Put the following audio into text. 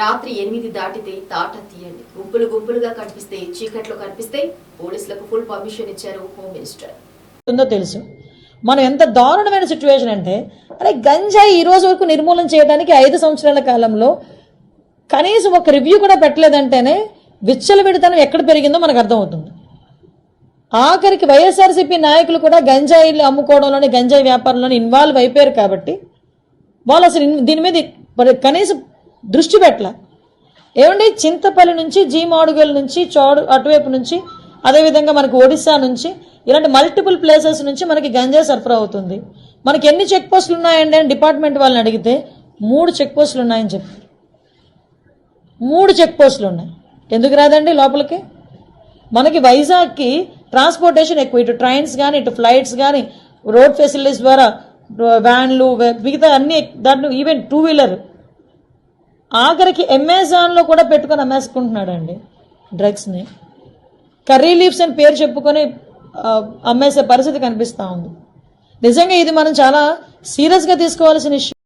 రాత్రి ఎనిమిది దాటితే తాట తీయండి. గుంపులు గుంపులుగా కనిపిస్తే చీకట్లో కనిపిస్తే పోలీసులకు ఫుల్ పర్మిషన్ ఇచ్చారు హోమ్ మినిస్టర్. ఉందో తెలుసు. మనం ఎంత దారుణమైన సిచ్యువేషన్ అంటే అరే గంజాయి ఈ రోజు వరకు నిర్మూలన చేయడానికి ఐదు సంవత్సరాల కాలంలో కనీసం ఒక రివ్యూ కూడా పెట్టలేదంటేనే విచ్చలవిడితనం ఎక్కడ పెరిగిందో మనకు అర్థమవుతుంది. ఆఖరికి వైఎస్ఆర్సీపీ నాయకులు కూడా గంజాయిలు అమ్ముకోవడంలోని గంజాయి వ్యాపారంలోని ఇన్వాల్వ్ అయిపోయారు కాబట్టి వాళ్ళు అసలు దీని మీద కనీసం దృష్టి పెట్టలే. ఏమండి? చింతపల్లి నుంచి జీమాడుగల్ నుంచి చోడు అటువైపు నుంచి అదేవిధంగా మనకి ఒడిశా నుంచి ఇలాంటి మల్టిపుల్ ప్లేసెస్ నుంచి మనకి గంజా సరఫరా అవుతుంది. మనకి ఎన్ని చెక్ పోస్టులు ఉన్నాయండి అని డిపార్ట్మెంట్ వాళ్ళని అడిగితే మూడు చెక్ పోస్టులు ఉన్నాయని చెప్పి. మూడు చెక్ పోస్టులు ఉన్నాయి. ఎందుకు రాదండి లోపలికి? మనకి వైజాగ్కి ట్రాన్స్పోర్టేషన్ ఎక్కువ. ఇటు ట్రైన్స్ కానీ ఇటు ఫ్లైట్స్ కానీ రోడ్ ఫెసిలిటీస్ ద్వారా వ్యాన్లు మిగతా అన్ని దాంట్లో ఈవెన్ టూ వీలర్ ఆఖరికి అమెజాన్లో కూడా పెట్టుకొని అమ్మేసుకుంటున్నాడండి డ్రగ్స్ని. కర్రీ లీవ్స్ అని పేరు చెప్పుకొని అమ్మేసే పరిస్థితి కనిపిస్తూ ఉంది. నిజంగా ఇది మనం చాలా సీరియస్గా తీసుకోవాల్సిన ఇష్యూ.